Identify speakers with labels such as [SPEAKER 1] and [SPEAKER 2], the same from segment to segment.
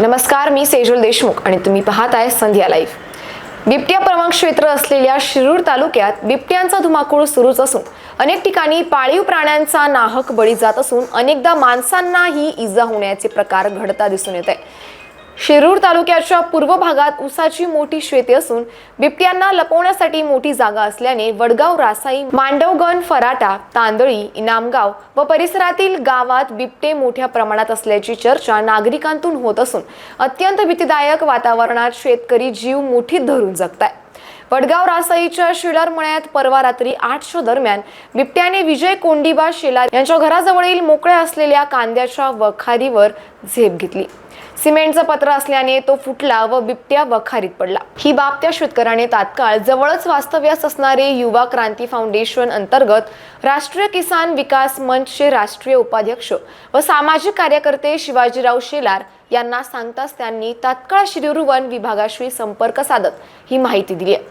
[SPEAKER 1] नमस्कार मी सेजल देशमुख आणि तुम्ही पाहत आहे संध्या लाईव्ह. बिबट्या प्रमाण क्षेत्र असलेल्या शिरूर तालुक्यात बिबट्यांचा धुमाकूळ सुरूच असून अनेक ठिकाणी पाळीव प्राण्यांचा नाहक बळी जात असून अनेकदा माणसांनाही इजा होण्याचे प्रकार घडता दिसून येत आहे शिरूर तालुक्याच्या पूर्व भागात ऊसाची मोठी शेती असून बिबट्यांना लपवण्यासाठी मोठी जागा असल्याने वडगाव रासाई मांडवगण फराटा तांदळी इनामगाव व परिसरातील गावात बिबटे मोठ्या प्रमाणात असल्याची चर्चा नागरिकांतून होत असून अत्यंत भीतीदायक वातावरणात शेतकरी जीव मुठीत धरून जगताय. वडगाव रासाईच्या शेलार मळ्यात परवा रात्री आठच्या दरम्यान बिबट्याने विजय कोंडीबा शेलार यांच्या घराजवळील मोकळ्या असलेल्या कांद्याच्या वखारीवर झेप घेतली. सिमेंटचं पत्र असल्याने तो फुटला व बिबट्या वखारीत पडला. ही बाब त्या शेतकऱ्याने तात्काळ जवळच वास्तव्यास असणारे युवा क्रांती फाउंडेशन अंतर्गत राष्ट्रीय किसान विकास मंचचे राष्ट्रीय उपाध्यक्ष व सामाजिक कार्यकर्ते शिवाजीराव शेलार यांना सांगताच त्यांनी तात्काळ शिरूर वन विभागाशी संपर्क साधत ही माहिती दिली आहे.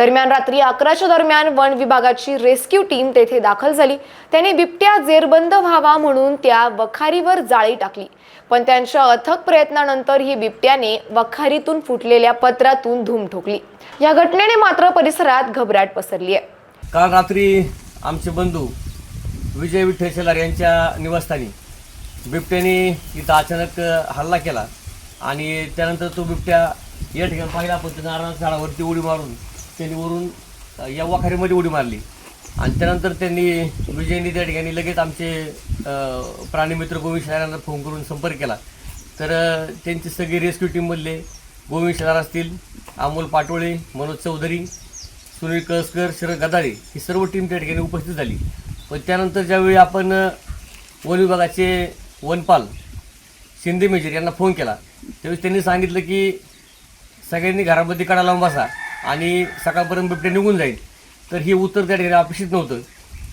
[SPEAKER 1] दरम्यान रात्री अकराच्या दरम्यान वन विभागाची रेस्क्यू टीम तेथे दाखल झाली. त्याने बिबट्या जेरबंद व्हावा म्हणून त्या वखारीवर जाळी टाकली. पण त्यांच्या अथक प्रयत्नानंतर ही बिबट्याने वखारीतून फुटलेल्या पत्रातून धूम ठोकली. या घटनेने मात्र परिसरात घबराट पसरली आहे.
[SPEAKER 2] काल रात्री आमचे बंधू विजय विठ्ठल शेलार यांच्या निवासस्थानी बिबट्याने इथं अचानक हल्ला केला आणि त्यानंतर तो बिबट्या या ठिकाणी पाहिला. पण त्या नारायण झाडावरती उडी मारून त्यांनी वरून या वाखारीमध्ये उडी मारली. आणि त्यानंतर त्यांनी विजयनी त्या ठिकाणी लगेच आमचे प्राणीमित्र गोविंद शहरांना फोन करून संपर्क केला. तर त्यांची सगळी रेस्क्यू टीममधले गोविंद शेलार असतील अमोल पाटोळे मनोज चौधरी सुनील कळसकर शरद गदारे ही सर्व टीम त्या ठिकाणी उपस्थित झाली. पण त्यानंतर ज्यावेळी आपण वन विभागाचे वनपाल शिंदे मेजर यांना फोन केला त्यावेळी त्यांनी सांगितलं की सगळ्यांनी घरामध्ये कडा लावून बसा. आणि सकाळपर्यंत बिबटे निघून जाईल. तर हे उत्तर त्या ठिकाणी अपेक्षित नव्हतं.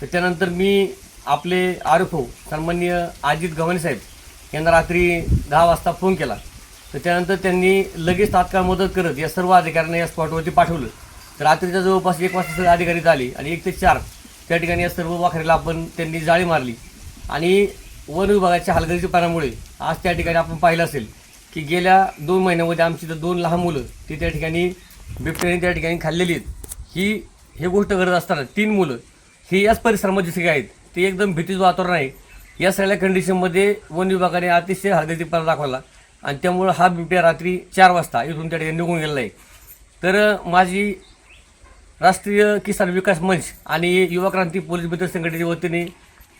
[SPEAKER 2] तर त्यानंतर मी आपले आरोप हो, सन्मान्य अजित गव्हाणे साहेब यांना रात्री दहा वाजता फोन केला. तर त्यानंतर त्यांनी लगेच तात्काळ मदत करत या सर्व अधिकाऱ्यांना या स्पॉटवरती पाठवलं. तर रात्रीच्या जवळपास एक वाजता सगळे अधिकारी इथं आले आणि एक ते चार त्या ठिकाणी या सर्व वाखरीला आपण त्यांनी जाळी मारली. आणि वन विभागाच्या हलगर्जीपणामुळे आज त्या ठिकाणी आपण पाहिलं असेल की गेल्या दोन महिन्यामध्ये आमची तर दोन लहान मुलं ती त्या ठिकाणी बिबट्याने त्या ठिकाणी खाल्लेली आहेत. ही हे गोष्ट करत असताना तीन मुलं ही याच परिसरामध्ये सगळे आहेत. ते एकदम भीतीचं वातावरण आहे. या सगळ्या कंडिशनमध्ये वन विभागाने अतिशय हलगर्जीपणा दाखवला. आणि त्यामुळं हा बिबट्या रात्री चार वाजता इथून त्या ठिकाणी निघून गेलेला आहे. तर माझी राष्ट्रीय किसान विकास मंच आणि युवा क्रांती पोलीस मित्र संघटनेच्या वतीने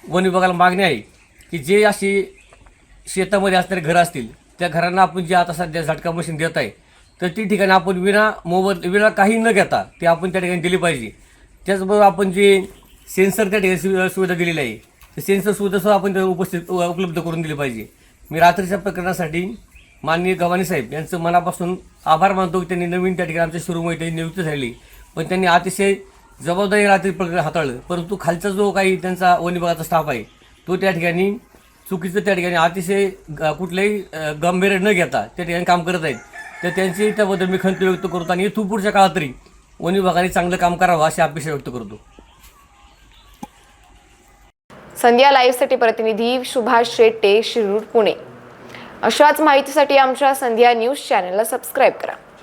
[SPEAKER 2] वन विभागाला मागणी आहे की जे अशी शेतामध्ये असणारे घरं असतील त्या घरांना आपण जे आता सध्या झटका मशीन देत आहे तर ती ठिकाणी आपण विना मोबत विना काही न घेता ते आपण त्या ठिकाणी दिली पाहिजे. त्याचबरोबर आपण जे सेन्सर त्या ठिकाणी सु- सुविधा दिलेली आहे ते सेन्सर सुविधासुद्धा आपण त्या उपस्थित उपलब्ध करून दिली पाहिजे. मी रात्रीच्या प्रकरणासाठी माननीय गव्हाणे साहेब यांचं मनापासून आभार मानतो की त्यांनी नवीन त्या ठिकाणी आमच्या शिरूमध्ये नियुक्त झाली पण त्यांनी अतिशय जबाबदारी रात्री प्रकरण हाताळलं. परंतु खालचा जो काही त्यांचा वन विभागाचा स्टाफ आहे तो त्या ठिकाणी चुकीचं त्या ठिकाणी अतिशय ग- कुठल्याही गंभीर न घेता त्या ठिकाणी काम करत आहेत. तर त्यांची त्याबद्दल मी खंत व्यक्त करतो आणि इथून पुढच्या काळात तरी वन विभागाने चांगलं काम करावं अशी अपेक्षा व्यक्त करतो.
[SPEAKER 1] संध्या लाईव्हसाठी प्रतिनिधी सुभाष शेट्टे शिरूर पुणे. अशाच माहितीसाठी आमच्या संध्या न्यूज चॅनलला सबस्क्राईब करा.